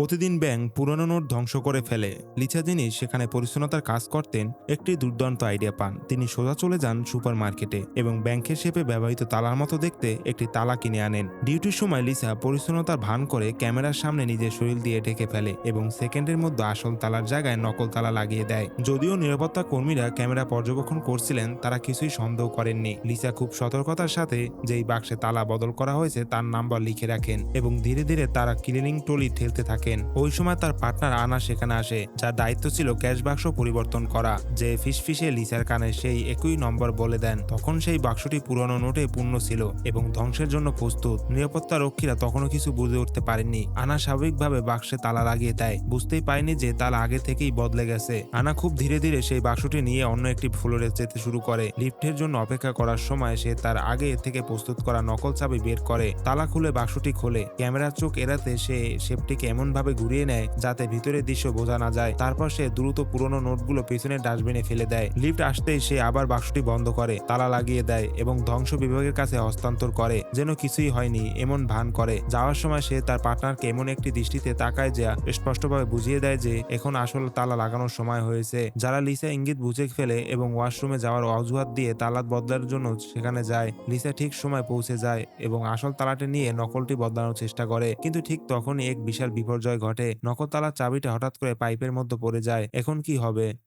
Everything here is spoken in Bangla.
প্রতিদিন ব্যাংক পুরনো নোট ধ্বংস করে ফেলে। লিচা জিনিস সেখানে পরিচ্ছন্নতার কাজ করতেন, একটি দুর্দান্ত আইডিয়া পান। তিনি সোজা চলে যান সুপার মার্কেটে এবং ব্যাংকের শেপে ব্যবহৃত তালার মতো দেখতে একটি তালা কিনে আনেন। ডিউটির সময় লিসা পরিচ্ছন্নতার ভান করে ক্যামেরার সামনে নিজের শরীর দিয়ে ঢেকে ফেলে এবং সেকেন্ডের মধ্যে আসল তালার জায়গায় নকল তালা লাগিয়ে দেয়। যদিও নিরাপত্তা কর্মীরা ক্যামেরা পর্যবেক্ষণ করছিলেন, তারা কিছুই সন্দেহ করেননি। লিসা খুব সতর্কতার সাথে যেই বাক্সে তালা বদল করা হয়েছে তার নাম্বার লিখে রাখেন এবং ধীরে ধীরে তারা ক্লিনিং টলি ঠেলতে থাকেন। ওই সময় তার পার্টনার আনা সেখানে আসে, যার দায়িত্ব ছিল ক্যাশ বাক্স পরিবর্তন করা। যে ফিসফিসে লিসার কানে সেই একই নম্বর বলে দেন, তখন সেই বাক্সটি পুরনো নোটে পূর্ণ ছিল এবং ধ্বংসের জন্য প্রস্তুত। নিরাপত্তা রক্ষীরা তখনও কিছু বুঝে উঠতে পারেননি। আনা স্বাভাবিকভাবে বাক্সে তালা লাগিয়ে দেয়। বুঝতেই পারেনি যে তালা আগে থেকেই বদলে গেছে। আনা খুব ধীরে ধীরে সেই বাক্সটি নিয়ে অন্য একটি ফ্লোরে যেতে শুরু করে। লিফটের জন্য অপেক্ষা করার সময় সে তার আগে থেকে প্রস্তুত করা নকল চাবি বের করে। তালা খুলে বাক্সটি খোলে। ক্যামেরার চোখ এড়াতে সে শেপটিকে এমন ভাবে ঘুরিয়ে নেয় যাতে ভিতরের দৃশ্য বোঝা না যায়। তারপর সে দ্রুত পুরনো নোটগুলো পেছনের ডাস্টবিনে ফেলে দেয়। লিফট আসতেই সে আবার বাক্সটি বন্ধ করে, তালা লাগিয়ে দেয় এবং ধ্বংস বিভাগের কাছে হস্তান্তর করে, যেন কিছুই হয়নি, এমন ভান করে। যাওয়ার সময় সে তার পার্টনারকে এমন একটি দৃষ্টিতে তাকায় যা স্পষ্টভাবে বুঝিয়ে দেয় যে এখন আসল তালা লাগানোর সময় হয়েছে। যারা লিসা ইঙ্গিত বুঝে ফেলে এবং ওয়াশরুমে যাওয়ার অজুহাত দিয়ে তালা বদলার জন্য সেখানে যায়, লিসা ঠিক সময় পৌঁছে যায় এবং আসল তালাটি নিয়ে নকলটি বদলানোর চেষ্টা করে। কিন্তু ঠিক তখনই এক বিশাল বিপর্যয় ঘটে নকল চাবিটা হঠাৎ করে পাইপের মধ্যে পড়ে যায়। এখন কি হবে?